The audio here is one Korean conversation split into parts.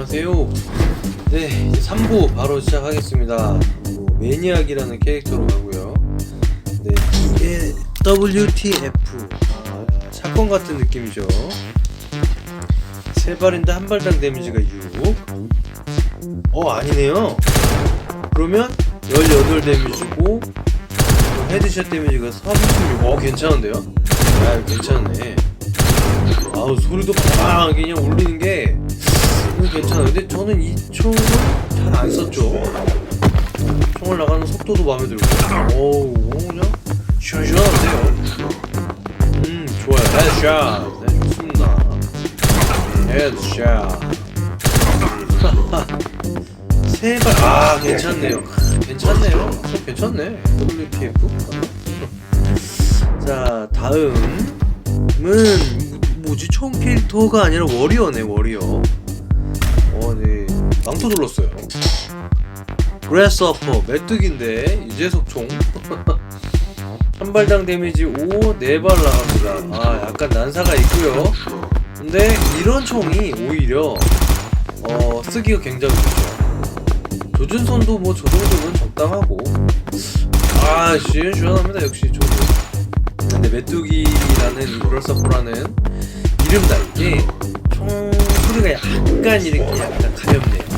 안녕하세요. 네, 이제 3부 바로 시작하겠습니다. 뭐, 매니악이라는 캐릭터로 가고요. 네, 이게 WTF. 아, 사건 같은 느낌이죠. 세 발인데 한 발당 데미지가 6. 어, 아니네요. 그러면 18 데미지고, 헤드샷 데미지가 36. 어, 괜찮은데요? 아, 괜찮네. 아우 소리도 팡 그냥 울리는 게 이거 괜찮아. 근데 저는 이 총을 잘 안 썼죠. 총을 나가는 속도도 마음에 들고. 오우 그냥 시원시원한데요. 음 좋아요. 헤드샷. 네 좋습니다. 헤드샷. 세발 아 괜찮네요. 괜찮네요. 좀 괜찮네. WTF. 자 다음은 뭐지 총 캐릭터가 아니라 워리어네 워리어. 망토 둘렀어요. 그래스어퍼 메뚜기인데 유재석 총. 한 발당 데미지 5, 4발 나갑니다. 아 약간 난사가 있고요. 근데 이런 총이 오히려 어 쓰기가 굉장히 좋죠. 조준선도 뭐 저 정도면 적당하고 아 시원시원합니다 역시 조준. 근데 메뚜기라는 이 브럴서프라는 이름 다르게 총 소리가 약간 이렇게 약간 가볍네요.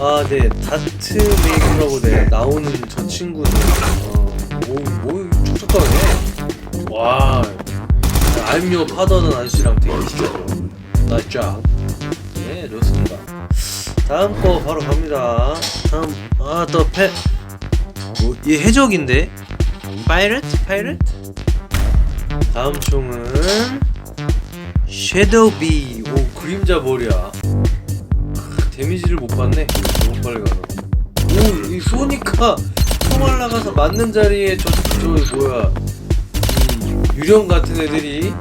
아, 네 다트 메이크라고 네 나오는 저 친구는 어, 뭐 뭐 촉촉하네. 와, 알미오 파더는 아저씨랑 되게. 나이스 잡. 네, 좋습니다. 다음 거 바로 갑니다. 다음 아 더 패. 뭐, 얘 해적인데 파이럿? 파이럿? 다음 총은 섀도우비 오 그림자 머리야. 크, 데미지를 못 받네. 너무 빨리 가서. 오이 소니카 총알 나가서 맞는 자리에 저, 저 뭐야. 이 유령 같은 애들이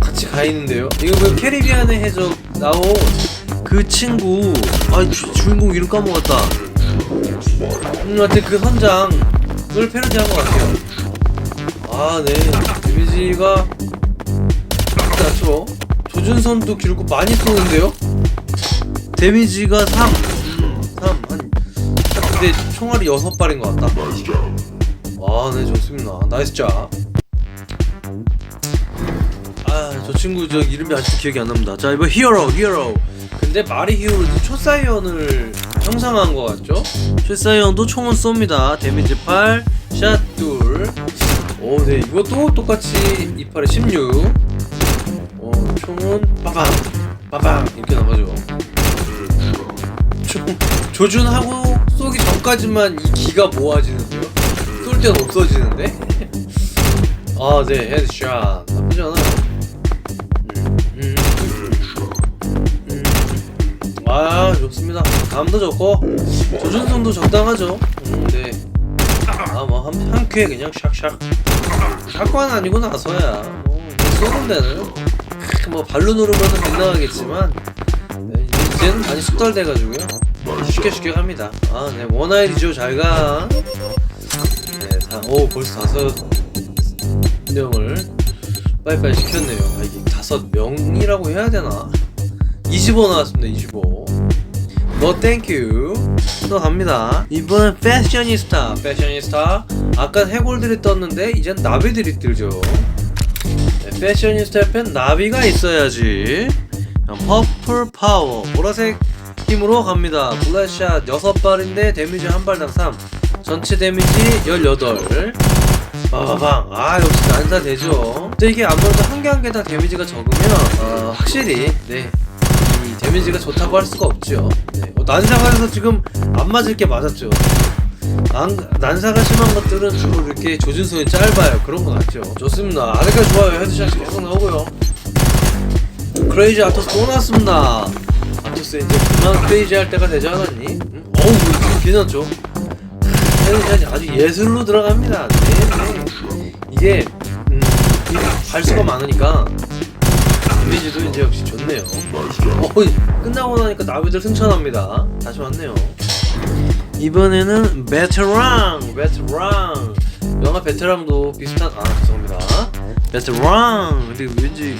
같이 가 있는데요. 이거 그 캐리비안의 해적 나온 그 친구. 아 주, 주인공 이름 까먹었다. 음 하여튼 그 선장을 패러디한 것 같아요. 아, 네. 데미지가 낮죠. 조준선도 길고 많이 쏘는데요? 데미지가 3. 음, 3. 한. 근데 총알이 6발인 것 같다. 아, 네, 좋습니다. 나이스 자. 아, 저 친구 저 이름이 아직도 기억이 안 납니다. 자, 이번 히어로, 히어로. 근데 말이 히어로지 초사이언을 형상한 것 같죠? 초사이언도 총은 쏩니다. 데미지 8, 샷 둘. 오, 네, 이것도 똑같이 이팔에 16. 어, 총은 빠방, 빠방 이렇게 나가죠. 총 조준하고 쏘기 전까지만 이 기가 모아지는데요. 쏠 때는 없어지는데. 아, 네, 헤드샷 나쁘지 않아요. 음, 음, 음. 아, 좋습니다. 감도 좋고 조준성도 적당하죠. 음, 네. 아, 뭐, 한, 한쾌 그냥 샥샥. 샷건 아니고 나서야, 뭐, 쏘는 데는, 크, 뭐, 발로 누르면은 빗나가겠지만, 네, 이제는 많이 숙달돼가지고요. 쉽게 쉽게 갑니다. 아, 네, 원아이디죠, 잘 가. 네, 다, 오, 벌써 다섯 명을 빨리빨리 시켰네요. 아, 이게 다섯 명이라고 해야 되나? 25 나왔습니다, 25. 너 땡큐 또 갑니다 이번엔 패셔니스타 패셔니스타 아까 해골들이 떴는데 이젠 나비들이 뜨죠 네, 패셔니스타 옆엔 나비가 있어야지. 자, 퍼플 파워. 보라색 힘으로 갑니다. 블랙샷 6발인데 데미지 한 발당 3 전체 데미지 18 빠바방 아 역시 난사 되죠. 근데 이게 아무래도 한 개 한 개당 데미지가 적으면 어, 확실히 네. 이 데미지가 좋다고 할 수가 없죠. 네. 어, 난사가에서 지금 안 맞을 게 맞았죠. 난, 난사가 심한 것들은 주로 이렇게 조준선이 짧아요. 그런 거 같죠. 좋습니다. 아래가 좋아요. 헤드샷이 계속 나오고요. 크레이지 아토스 또 나왔습니다. 아토스 이제 그만 크레이지 할 때가 되지 않았니? 음? 어우, 이거 괜찮죠? 헤드샷이 아주 예술로 들어갑니다. 네, 네. 이게, 음, 이 발수가 많으니까 데미지도 이제 역시 좋네요. 어, 끝나고 나니까 나비들 승천합니다. 다시 왔네요. 이번에는 베테랑, 베테랑. 영화 베테랑도 비슷한 아 죄송합니다. 베테랑. 근데 왠지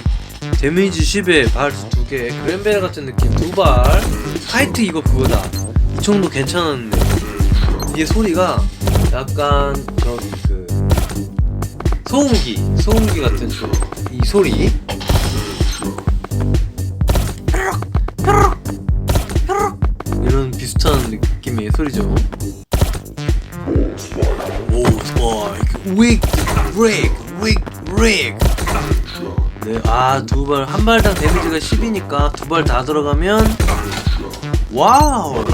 데미지 10에 발두 가볍게 그랜벨 같은 느낌 두발 하이트 이거 그거다 이 정도 괜찮았는데 이게 소리가 약간 저기 그 소음기 소음기 같은 좀이 소리 10이니까 두 발 다 들어가면, 와우!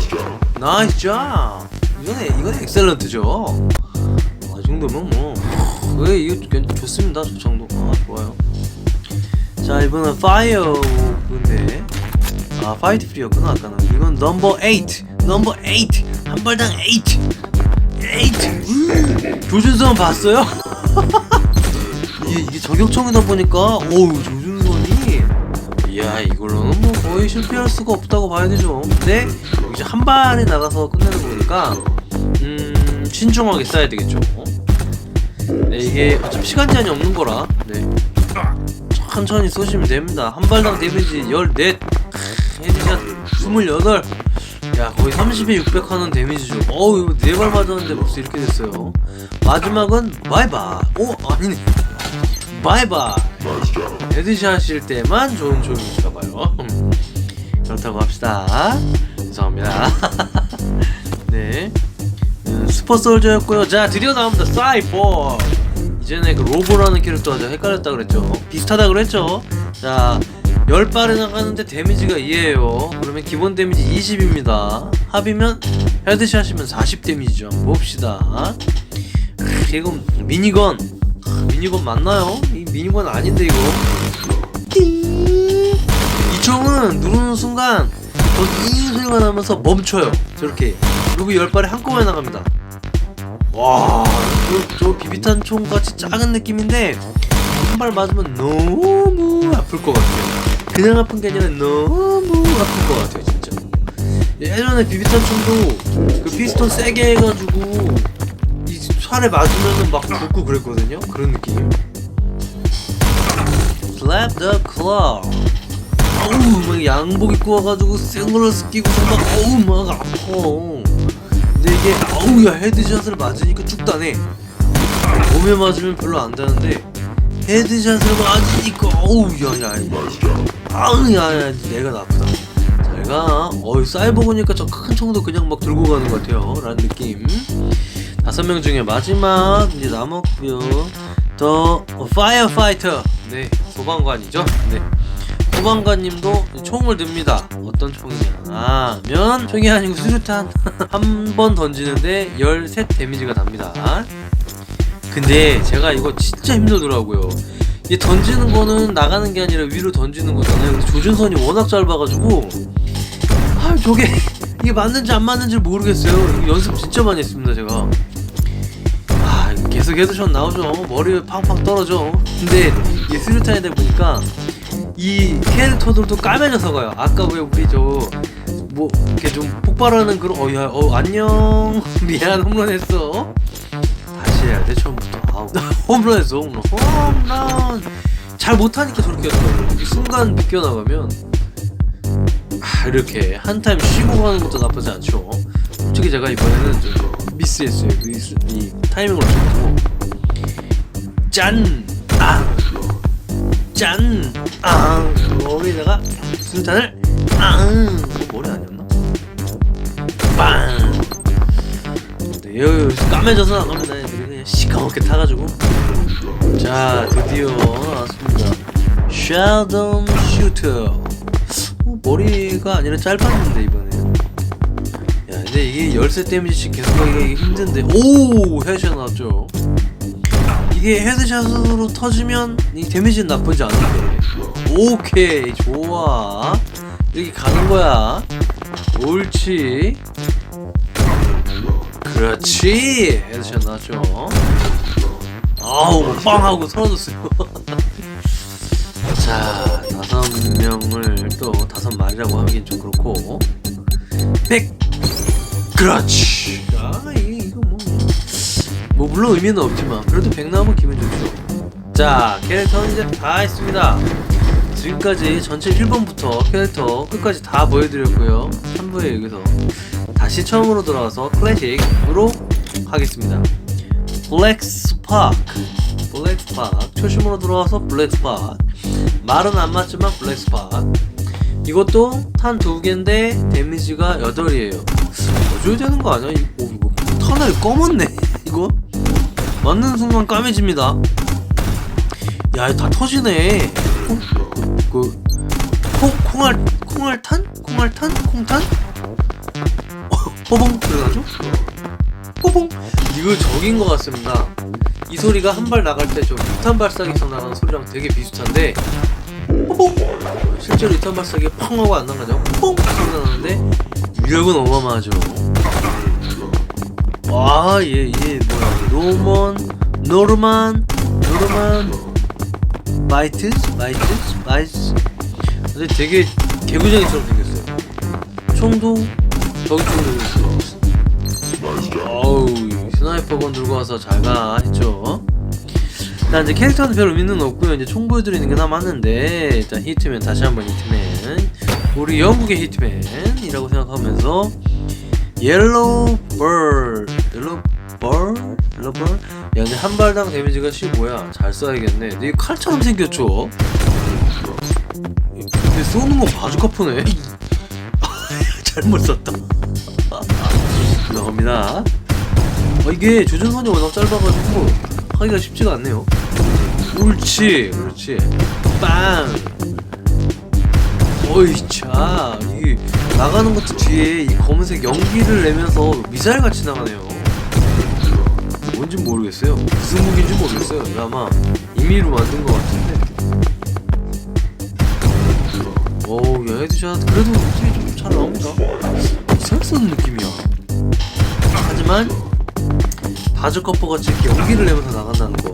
나이스 잡! 이거는, 이건 엑셀런트죠? 아, 이 정도면 뭐, 왜, 이거 괜- 좋습니다, 저 정도가. 좋아요. 자, 이번엔 파이어인데, 아, 파이트 프리였구나, 아까는. 이건 넘버 8! 넘버 8! 한 발당 8! 8! 조준선 봤어요? 이게, 이게 저격총이다 보니까 조준선이 이야 이걸로는 뭐 거의 실패할 수가 없다고 봐야 되죠. 근데 이제 한 발에 나가서 끝내는 거니까 음 신중하게 쏴야 되겠죠. 네 이게 어차피 시간 제한이 없는 거라. 네. 천천히 쏘시면 됩니다. 한 발당 데미지 14 헤드샷 28 야 거의 30에 600 하는 데미지죠. 어우 이거 4발 맞았는데 벌써 이렇게 됐어요. 마지막은 바이바이. 오 아니네 바이바이. 헤드샷일 때만 좋은 조용인가 봐요. 음, 그렇다고 합시다. 죄송합니다. 네. 음, 슈퍼솔저였고요. 자 드디어 나옵니다. 사이버 이전에 그 로보라는 캐릭터가 좀 헷갈렸다 그랬죠. 비슷하다 그랬죠. 자 10발에 나가는데 데미지가 2에요. 그러면 기본 데미지 20입니다. 합이면 헤드샷이면 40 데미지죠. 봅시다. 크, 이거 미니건 미니건 맞나요? 이 미니건 아닌데 이거 띵. 이 총은 누르는 순간 거기 소리가 나면서 멈춰요 저렇게 그리고 열 발에 한꺼번에 나갑니다 와, 저, 저 비비탄 총 같이 작은 느낌인데 한 발 맞으면 너무 아플 것 같아요. 그냥 아픈 게 아니라 너무 아플 것 같아요, 진짜. 예전에 비비탄 총도 그 피스톤 세게 해가지고 이 살에 맞으면은 막 붓고 그랬거든요. 그런 느낌. Slap the claw. 어우, 막 양복 입고 와가지고 생글라스 끼고서 막 어우 막 아파. 근데 이게 어우 야 헤드샷을 맞으니까 쭉다네. 몸에 맞으면 별로 안 다는데 헤드샷을 맞으니까 어우 야야 아우 야야 내가 나쁘다. 잘가 어이 사이버고니까 저 큰 총도 그냥 막 들고 가는 것 같아요. 라는 느낌. 다섯 명 중에 마지막 이제 남았고요. 더 파이어 파이터. 네 소방관이죠. 네. 소방관님도 총을 듭니다. 어떤 총이냐? 면 총이 아니고 수류탄 한 번 던지는데 13 데미지가 답니다. 근데 제가 이거 진짜 힘들더라고요. 이 던지는 거는 나가는 게 아니라 위로 던지는 거잖아요. 조준선이 워낙 짧아가지고 아 저게 이게 맞는지 안 맞는지 모르겠어요. 연습 진짜 많이 했습니다 제가. 헤드샷 나오죠. 머리에 팡팡 떨어져. 근데 이게 수류탄이다 보니까 이 캐릭터들도 까매져서 가요. 아까 왜 우리 저 뭐 이렇게 좀 폭발하는 그런 어야 어 안녕 미안 홈런했어. 다시 해야 돼 처음부터. 아우 홈런했어 홈런 홈런 잘 못하니까 저렇게 하더라고. 이 순간 비껴 나가면 아 이렇게 한 타임 쉬고 가는 것도 나쁘지 않죠. 솔직히 제가 이번에는 좀 미스했어요. 이, 수- 이 타이밍을 놓치고 짠 아. 짠! 아! 머리에다가 수류탄을 아! 뭐 머리 아니었나? 빵! 네, 여기 까매져서 나갑니다. 애들이 그냥 시커멓게 타가지고 자 드디어 나왔습니다. 샤돈 슈터 어, 머리가 아니라 짧았는데 이번에 야 근데 이게 열쇠 데미지씩 계속 이게 힘든데. 오! 헤드샷 나왔죠. 이게 헤드샷으로 터지면 이 데미지는 나쁘지 않은데. 오케이 좋아. 이렇게 가는 거야. 옳지. 그렇지. 헤드샷 나죠. 아우 빵 하고 사라졌어요. 자 다섯 명을 또 다섯 마리라고 하긴 좀 그렇고. 백 그렇지. 아 이거 뭐 뭐 물론 의미는 없지만 그래도 100 나오면 기분 좋죠. 자 캐릭터는 이제 다 했습니다. 3 지금까지 전체 1번부터 캐릭터 끝까지 다 보여드렸고요. 3부에 여기서 다시 처음으로 돌아와서 클래식으로 하겠습니다. 블랙 스파크 블랙 스파크 초심으로 돌아와서 블랙 스파크 말은 안 맞지만 블랙 스파크 이것도 탄 두 개인데 데미지가 8이에요. 어 줘야 되는 거 아니야? 이- 오 이거 탄알이 검었네 이거 맞는 순간 까매집니다 야, 다 터지네. 콩, 그, 콩, 콩알, 콩알탄? 콩알탄? 콩탄? 어, 소리 나죠? 뽀봉! 이거 적인 것 같습니다. 이 소리가 한 발 나갈 때저 유탄 발사기에서 나가는 소리랑 되게 비슷한데! 실제로 유탄 발사기가 펑 하고 안 나가죠? 뽕! 소리가 나는데, 위력은 어마어마하죠. 와, 얘, 얘, 뭐야. 노먼, 노르만, 노르만, 마이트스? 마이트스? 마이스? 근데 되게 개구쟁이처럼 생겼어요. 총도 저기 총도 생겼어. 어우, 스나이퍼건 들고 와서 잘가 했죠. 일단 이제 캐릭터는 별 의미는 없고요. 이제 총 보여드리는 게 남았는데 일단 히트맨 다시 한번 히트맨 우리 영국의 히트맨이라고 생각하면서 옐로우 벌 옐로우 벌 옐로우 벌 야, 근데 한 발당 데미지가 15야. 잘 쏴야겠네. 근데 이 칼처럼 생겼죠? 근데 쏘는 건 바주카포네. 잘못 쐈다. 죄송합니다. 어, 이게 조준선이 워낙 짧아가지고 하기가 쉽지가 않네요. 옳지, 그렇지. 빵! 어이 차, 이게 나가는 것도 뒤에 이 검은색 연기를 내면서 미사일 같이 나가네요. 뭔진 모르겠어요. 무슨 무기인지 모르겠어요. 아마 임의로 만든 것 같은데. 오우, 야, 헤드샷. 그래도 확실히 좀잘 나옵니다. 이상 쓰는 느낌이야. 하지만, 바즈커퍼 같이 이렇게 연기를 내면서 나간다는 거.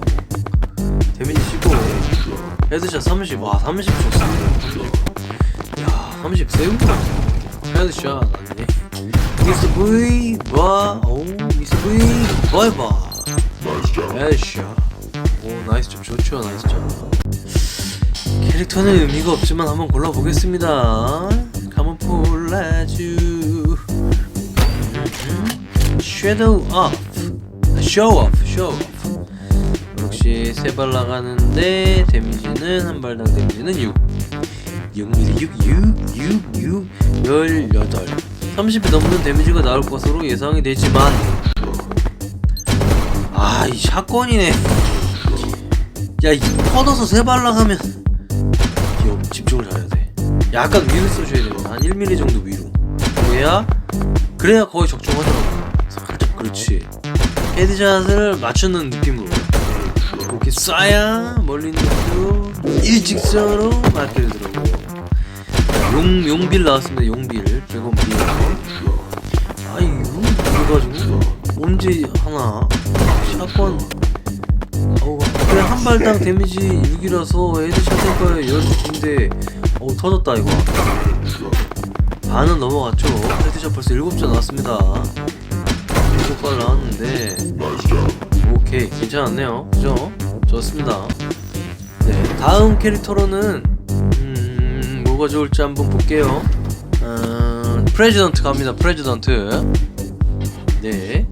데미지 15. 헤드샷 30. 와, 30 좋습니다. 30. 야, 30 세우구나. 헤드샷. 아니네. 미스터 V, 와, 오, 미스터 V, 바이바. 에이샤. 오, 나이스 점 좋죠, 나이스 점. 캐릭터는 의미가 없지만 한번 골라보겠습니다. 카모플라주. 섀도우 오프. 쇼 오프, 쇼 오프. 역시 세 발 나가는데 데미지는 한 발당 데미지는 6. 6mm 6, 6, 6, 6, 18. 30이 넘는 데미지가 나올 것으로 예상이 되지만 아 이 샷건이네. 야이 뻗어서 세 발 나가면 집중을 잘해야 돼. 약간 위로 쏘셔야 돼요 한 1mm 정도 위로. 그래야 그래야 거의 적중하더라고. 살짝. 그렇지 헤드샷을 맞추는 느낌으로 이렇게 쏴야 멀리 있는 일직선으로 맞게 되더라고요 용, 용빌 나왔습니다. 용빌 100원 빌 아 이거 그래가지고 언제 하나. 샷건. 그냥 한 발당 데미지 6이라서 헤드샷 해봐야 12인데 어우 터졌다 이거. 반은 넘어갔죠. 헤드샷 벌써 7점 나왔습니다 7발 나왔는데 오케이 괜찮았네요. 그죠? 좋습니다. 네 다음 캐릭터로는 음 뭐가 좋을지 한번 볼게요. 음, 프레지던트 갑니다 프레지던트 네.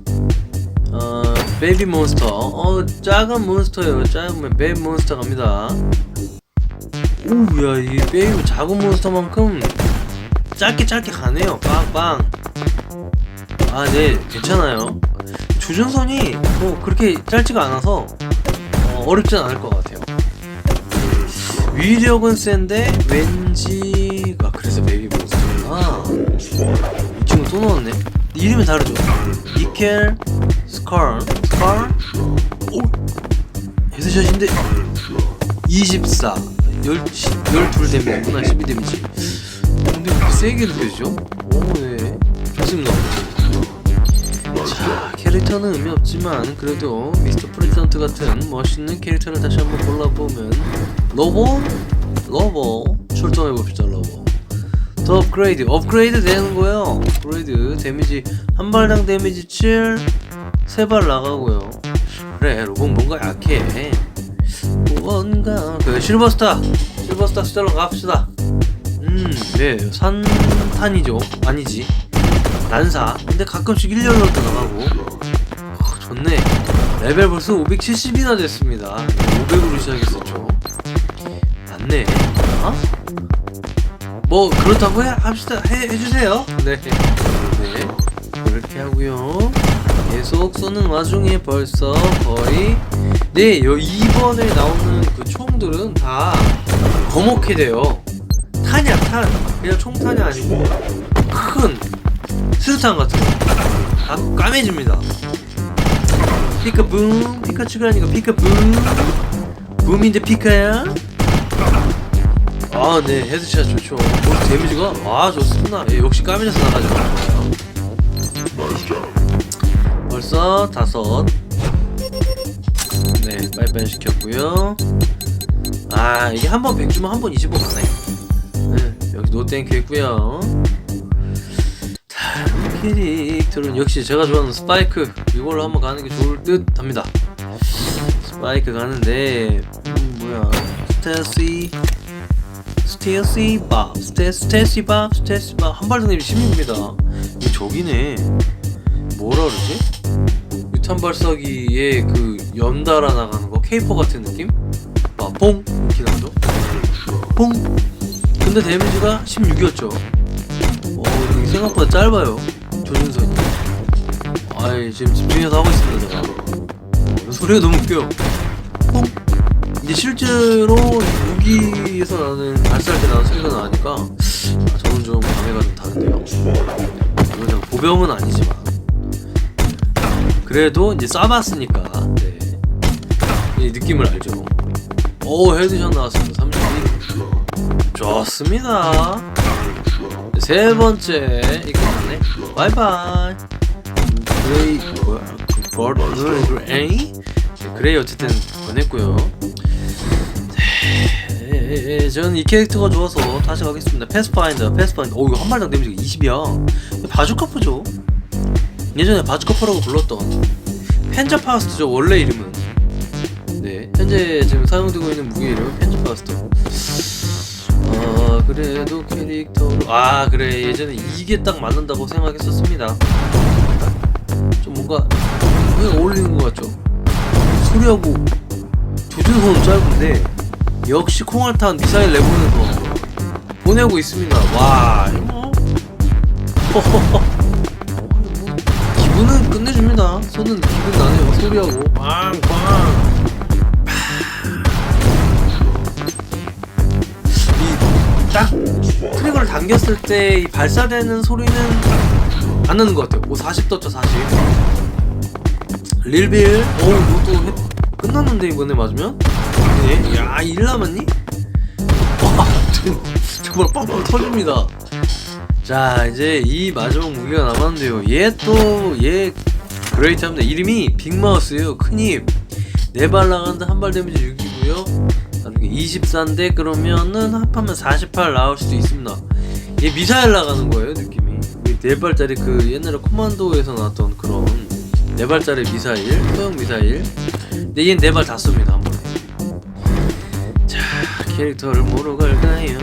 어, 베이비 몬스터 어 작은 몬스터예요. 작은 베이비 몬스터 갑니다. 오야 이 베이비 작은 몬스터만큼 짧게 짧게 가네요. 빵빵 아 네 괜찮아요. 조준선이 뭐 그렇게 짧지가 않아서 어, 어렵진 않을 것 같아요. 위력은 센데 왠지 아 그래서 베이비 몬스터구나. 이 친구 또 넣었네. 이름이 다르죠? 니켈 스컬 스컬? 오! 헤드샷인데 24 열, 12 데미지구나 12 데미지. 근데 왜 세게 느껴지죠? 오네. 좋습니다 자 캐릭터는 의미 없지만 그래도 미스터 프레지던트 같은 멋있는 캐릭터를 다시 한번 골라보면 로보? 로보 출동해 봅시다 로보 더 업그레이드 업그레이드 되는 거예요 업그레이드 데미지 한 발당 데미지 7 세 발 나가고요 그래 로봇 뭔가 약해 뭔가 그 실버스타 실버 슈퍼스타 스텔라 갑시다. 음, 네, 산탄이죠. 아니지. 난사. 근데 가끔씩 일렬로도 나가고. 아, 좋네. 레벨 벌써 570이나 됐습니다. 500으로 시작했었죠. 맞네. 어? 뭐 그렇다고 해 합시다 해 해주세요. 네. 네. 그렇게 하고요. 계속 쏘는 와중에 벌써 거의 네요 이번에 나오는 그 총들은 다 검게 돼요. 탄이야 탄. 그냥 총탄이 아니고 큰 수류탄 같은 거 다 까매집니다. 피카붐 피카츄가 아니고 피카붐 붐인데 피카야. 아, 네, 헤드샷 좋죠. 오, 데미지가, 아, 좋습니다. 예, 역시 까면서 나가죠. 벌써 다섯. 네, 빨리빨리 시켰고요. 아, 이게 한 번 100주면 한 번 25 가네. 네, 여기 노땡큐 했고요. 자, 캐릭터는 역시 제가 좋아하는 스파이크. 이걸로 한번 가는 게 좋을 듯 합니다. 스파이크 가는데, 음, 뭐야. 스테시. 스테시 밥, 스테 스테시 밥, 스테시 밥 한발등님이 16입니다. 이 저기네. 뭐라 그러지? 유탄 발사기에 그 연달아 나가는 거 케이퍼 같은 느낌? 아, 뽕 이렇게 나죠? 뽕. 근데 데미지가 16이었죠. 어, 생각보다 짧아요. 조준선이. 아이 지금 집중해서 하고 있습니다 제가. 어, 소리가 너무 웃겨. 뽕. 이게 실제로 무기에서 나는 발사할 때 나는 소리가 나니까 아, 저는 좀 감회가 좀 다른데요. 이건 보병은 아니지만 그래도 이제 쏴봤으니까 네. 이 느낌을 알죠. 오 헤드샷 나왔습니다. 32. 좋습니다. 세 번째 이거 맞네. 바이바이. 그레이 그레이? 네, 그레이 어쨌든 보냈고요. 네, 저는 이 캐릭터가 좋아서 다시 가겠습니다. 패스파인더, 패스파인더. 오, 이거 한 마리당 데미지가 20이야. 바주카프죠. 예전에 바주카프라고 불렀던 펜저파스트죠. 원래 이름은. 네, 현재 지금 사용되고 있는 무기 이름은 펜저파스트. 어, 그래도 캐릭터로 아 그래 예전에 이게 딱 맞는다고 생각했었습니다. 좀 뭔가 왜 어울리는 것 같죠? 소리하고 조준선은 짧은데 역시 콩알탄 미사일 내보내서 보내고 있습니다. 와, 이거 뭐. 기분은 끝내줍니다. 쏘는 기분 나네요. 소리하고 빵빵. 딱 트리거를 당겼을 때이 발사되는 소리는 안 나는 것 같아요. 오, 40 떴죠, 40. 릴빌. 오, 이것도 해- 끝났는데 이번에 맞으면? 네. 야, 일 남았니? 와, 정말 빵빵 터집니다. 자, 이제 이 마지막 무기가 남았는데요. 얘 또, 얘 그레이트 합니다. 이름이 빅마우스예요. 큰 입. 네발 나간다 한 발 데미지 6이고요. 나중에 24인데 그러면은 합하면 48 나올 수도 있습니다. 얘 미사일 나가는 거예요, 느낌이. 이네 발짜리 그 옛날에 코만도에서 나왔던 그런 네 발짜리 미사일, 소형 미사일. 근데 얘는 네 발 다 쏩니다, 한 번에. 자, 캐릭터를 뭐로 갈까요?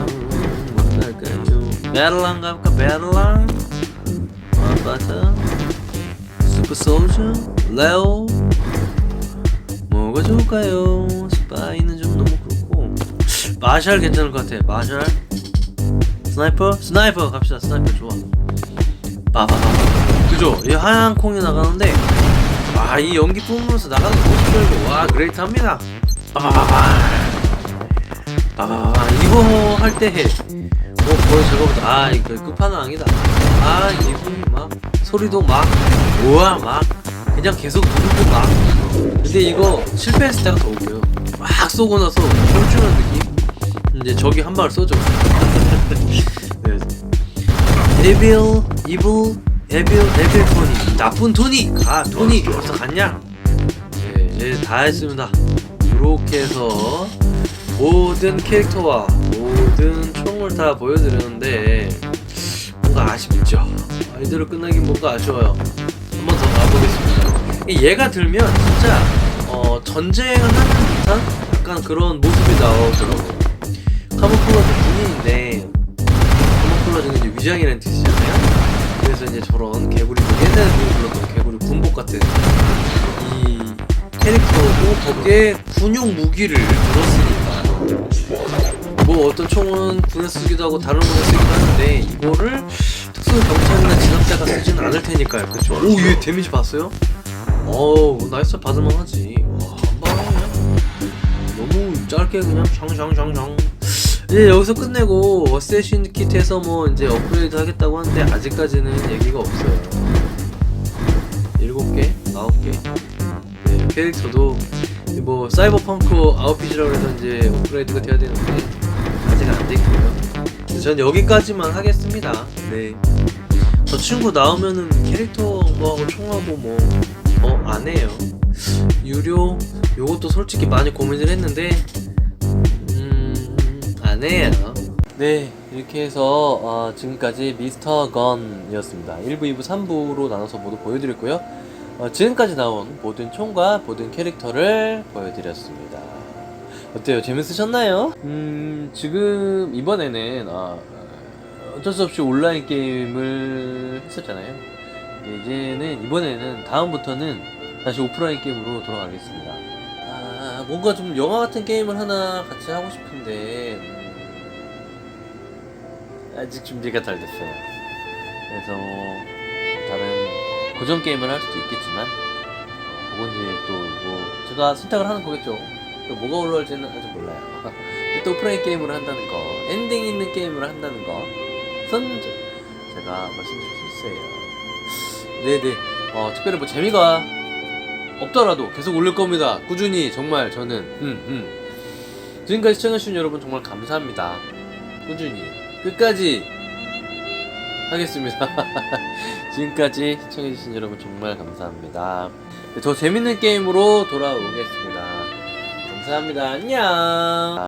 뭐로 갈까요? 배틀랑 갈까? 배틀랑? 아바타? 슈퍼 소저? 레오? 뭐가 좋을까요? 그렇고 마샬 괜찮을 것 같아. 마샬? 스나이퍼? 스나이퍼 갑시다. 스나이퍼 좋아. 빠바바 그죠? 이 하얀 콩이 나가는데 와이 연기 뿜으면서 나가는 모습들도 와 그레이트합니다. 빠바바바 빠바바바 이거 할 때 해. 어 거의 저거보다. 아 이거 끝판왕이다. 아 기분이 막 소리도 막 우와 막 그냥 계속 누르고 막. 근데 이거 실패했을 때가 더 웃겨요. 막 쏘고 나서 쫄 주는 느낌 이제 저기 한발 쏘죠 네. 에빌 이블 에빌 에빌 토니. 나쁜 토니! 가 토니! 벌써 갔냐? 네 이제 다 했습니다. 이렇게 해서 모든 캐릭터와 모든 총을 다 보여드렸는데 뭔가 아쉽죠? 아이디로 끝나긴 뭔가 아쉬워요. 한 번 더 가보겠습니다. 이 얘가 들면 진짜 어, 전쟁을 하는 듯한 약간 그런 모습이 나오더라고요 카모플러즈 군인인데 카모플러즈는 이제 위장이라는 뜻이잖아요. 그래서 이제 저런 개구리 옛날에 불렀던 개구리 군복 같은 이 캐릭터고 거기에 군용 무기를 들었으니까 뭐 어떤 총은 군에 쓰기도 하고 다른 군에 쓰기도 하는데 이거를 특수 경찰이나 진압자가 쓰지는 않을 테니까요. 그렇죠? 오, 얘 데미지 봤어요? 어우, 나이스 받을만 하지. 와, 한 방에 그냥 너무 짧게 그냥 샹샹샹샹. 이제 여기서 끝내고 어세신 킷에서 뭐 이제 업그레이드 하겠다고 하는데 아직까지는 얘기가 없어요. 일곱 개, 아홉 개. 네, 캐릭터도 뭐 사이버펑크 아웃핏이라고 해서 이제 업그레이드가 돼야 되는데 아직 안 됐고요. 전 여기까지만 하겠습니다. 네. 저 친구 나오면은 캐릭터 뭐하고 총하고 뭐 어 안 해요. 유료 요것도 솔직히 많이 고민을 했는데 음 안 해요. 네 이렇게 해서 어, 지금까지 미스터 건이었습니다. 1부, 2부, 3부로 나눠서 모두 보여드렸고요. 어, 지금까지 나온 모든 총과 모든 캐릭터를 보여드렸습니다. 어때요? 재밌으셨나요? 음, 지금 이번에는 아, 어쩔 수 없이 온라인 게임을 했었잖아요. 이제는 이번에는 다음부터는 다시 오프라인 게임으로 돌아가겠습니다. 아, 뭔가 좀 영화 같은 게임을 하나 같이 하고 싶은데 음, 아직 준비가 잘 됐어요. 그래서 다른 고전 게임을 할 수도 있겠지만 어, 그건 이제 또뭐 제가 선택을 하는 거겠죠. 또 뭐가 올라올지는 아직 몰라요. 또 오프라인 게임을 한다는 거, 엔딩 있는 게임을 한다는 거, 선 제가 말씀드릴 수 있어요. 네네. 어, 특별히 뭐 재미가 없더라도 계속 올릴 겁니다. 꾸준히 정말 저는 음, 음. 지금까지 시청해주신 여러분 정말 감사합니다. 꾸준히 끝까지 하겠습니다. 지금까지 시청해주신 여러분 정말 감사합니다. 더 재밌는 게임으로 돌아오겠습니다. 감사합니다. 안녕.